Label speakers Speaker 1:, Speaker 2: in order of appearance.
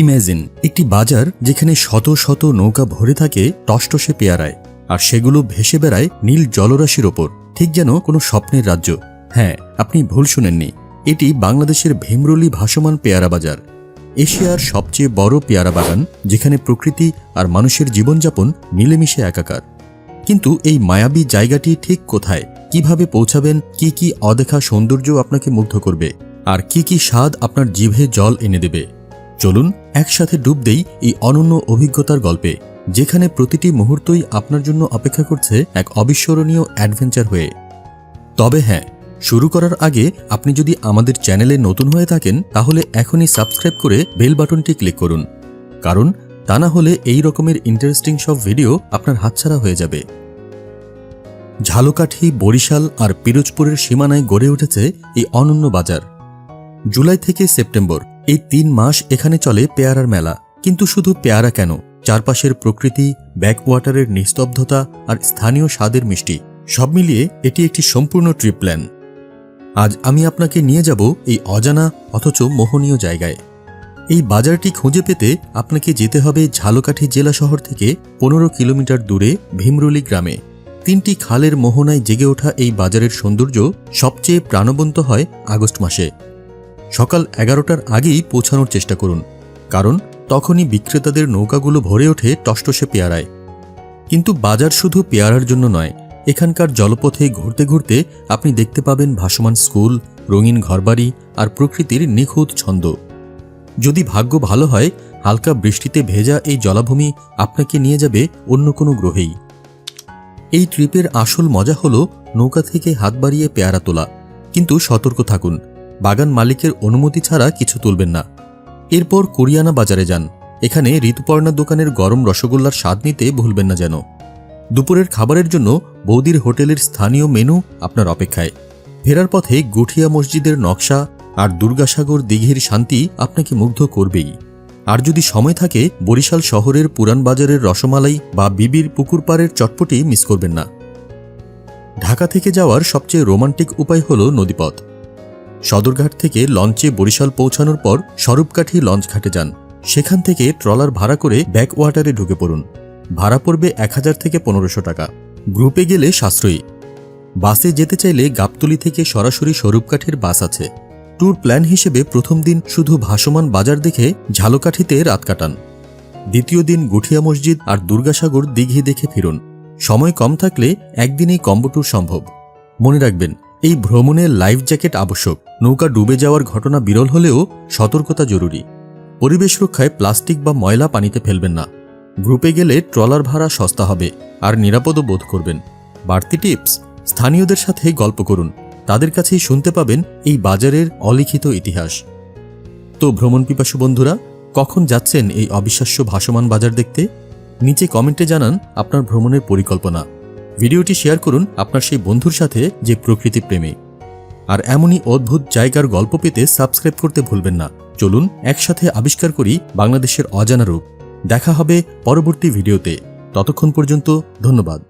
Speaker 1: Imagine একটি বাজার যেখানে শত শত নৌকা ভরে থাকে টসটসে পেয়ারায়, আর সেগুলো ভেসে বেড়ায় নীল জলরাশির ওপর, ঠিক যেন কোনো স্বপ্নের রাজ্য। হ্যাঁ আপনি ভুল শুনেননি, এটি বাংলাদেশের ভীমরুলি ভাসমান পেয়ারা বাজার, এশিয়ার সবচেয়ে বড় পেয়ারা বাগান, যেখানে প্রকৃতি আর মানুষের জীবনযাপন মিলেমিশে একাকার। কিন্তু এই মায়াবী জায়গাটি ঠিক কোথায়? কীভাবে পৌঁছাবেন? কি কি অদেখা সৌন্দর্য আপনাকে মুগ্ধ করবে? আর কি কি স্বাদ আপনার জিভে জল এনে দেবে? চলুন একসাথে ডুব দেই এই অনন্য অভিজ্ঞতার গল্পে, যেখানে প্রতিটি মুহূর্তই আপনার জন্য অপেক্ষা করছে এক অবিস্মরণীয় অ্যাডভেঞ্চার হয়ে। তবে হ্যাঁ শুরু করার আগে আপনি যদি আমাদের চ্যানেলে নতুন হয়ে থাকেন, তাহলে এখনই সাবস্ক্রাইব করে বেল বাটনটি ক্লিক করুন। কারণ তা না হলে এই রকমের ইন্টারেস্টিং সব ভিডিও আপনার হাতছাড়া হয়ে যাবে। ঝালকাঠি, বরিশাল আর পিরোজপুরের সীমানায় গড়ে উঠেছে এই অনন্য বাজার। জুলাই থেকে সেপ্টেম্বর এই তিন মাস এখানে চলে পেয়ারার মেলা। কিন্তু শুধু পেয়ারা কেন? চারপাশের প্রকৃতি, ব্যাকওয়াটারের নিস্তব্ধতা আর স্থানীয় স্বাদের মিষ্টি, সব মিলিয়ে এটি একটি সম্পূর্ণ ট্রিপ প্ল্যান। আজ আমি আপনাকে নিয়ে যাব এই অজানা অথচ মোহনীয় জায়গায়। এই বাজারটি খুঁজে পেতে আপনাকে যেতে হবে ঝালকাঠি জেলা শহর থেকে পনেরো কিলোমিটার দূরে ভীমরুলি গ্রামে। তিনটি খালের মোহনায় জেগে ওঠা এই বাজারের সৌন্দর্য সবচেয়ে প্রাণবন্ত হয় আগস্ট মাসে। সকাল এগারোটার আগেই পৌঁছানোর চেষ্টা করুন, কারণ তখনই বিক্রেতাদের নৌকাগুলো ভরে ওঠে টসটসে পেয়ারায়। কিন্তু বাজার শুধু পেয়ারার জন্য নয়, এখানকার জলপথে ঘুরতে ঘুরতে আপনি দেখতে পাবেন ভাসমান স্কুল, রঙিন ঘরবাড়ি আর প্রকৃতির নিখুঁত ছন্দ। যদি ভাগ্য ভালো হয়, হালকা বৃষ্টিতে ভেজা এই জলাভূমি আপনাকে নিয়ে যাবে অন্য কোনো গ্রহেই। এই ট্রিপের আসল মজা হলো নৌকা থেকে হাত বাড়িয়ে পেয়ারা তোলা। কিন্তু সতর্ক থাকুন বাগান মালিকের অনুমতি ছাড়া কিছু তুলবেন না। এরপর কোরিয়ানা বাজারে যান। এখানে ঋতুপর্ণা দোকানের গরম রসগোল্লার স্বাদ নিতে ভুলবেন না যেন। দুপুরের খাবারের জন্য বৌদির হোটেলের স্থানীয় মেনু আপনার অপেক্ষায়। ফেরার পথে গুঠিয়া মসজিদের নকশা আর দুর্গাসাগর দিঘির শান্তি আপনাকে মুগ্ধ করবেই। আর যদি সময় থাকে, বরিশাল শহরের পুরান বাজারের রসমালাই বা বিবির পুকুর পাড়ের চটপটি মিস করবেন না। ঢাকা থেকে যাওয়ার সবচেয়ে রোমান্টিক উপায় হল নদীপথ। সদরঘাট থেকে লঞ্চে বরিশাল পৌঁছানোর পর স্বরূপকাঠি লঞ্চ ঘাটে যান। সেখান থেকে ট্রলার ভাড়া করে ব্যাক ওয়াটারে ঢুকে পড়ুন। ভাড়া পড়বে এক হাজার থেকে পনেরোশো টাকা। গ্রুপে গেলে সাশ্রয়ী। বাসে যেতে চাইলে গাবতলি থেকে সরাসরি স্বরূপকাঠির বাস আছে। ট্যুর প্ল্যান হিসেবে প্রথম দিন শুধু ভাসমান বাজার দেখে ঝালকাঠিতে রাত কাটান। দ্বিতীয় দিন গুঠিয়া মসজিদ আর দুর্গাসাগর দিঘি দেখে ফিরুন। সময় কম থাকলে একদিনেই কম্বো ট্যুর সম্ভব। মনে রাখবেন এই ভ্রমণে লাইফ জ্যাকেট আবশ্যক। নৌকা ডুবে যাওয়ার ঘটনা বিরল হলেও সতর্কতা জরুরি। পরিবেশ রক্ষায় প্লাস্টিক বা ময়লা পানিতে ফেলবেন না। গ্রুপে গেলে ট্রলার ভাড়া সস্তা হবে আর নিরাপদও বোধ করবেন। বাড়তি টিপস স্থানীয়দের সাথে গল্প করুন। তাদের কাছেই শুনতে পাবেন এই বাজারের অলিখিত ইতিহাস। তো ভ্রমণ পিপাসু বন্ধুরা, কখন যাচ্ছেন এই অবিশ্বাস্য ভাসমান বাজার দেখতে? নিচে কমেন্টে জানান আপনার ভ্রমণের পরিকল্পনা। ভিডিওটি শেয়ার করুন আপনার সেই বন্ধুর সাথে যে প্রকৃতি প্রেমী। আর এমনই অদ্ভুত জায়গার গল্প পেতে সাবস্ক্রাইব করতে ভুলবেন না। চলুন একসাথে আবিষ্কার করি বাংলাদেশের অজানা রূপ। দেখা হবে পরবর্তী ভিডিওতে। ততক্ষণ পর্যন্ত ধন্যবাদ।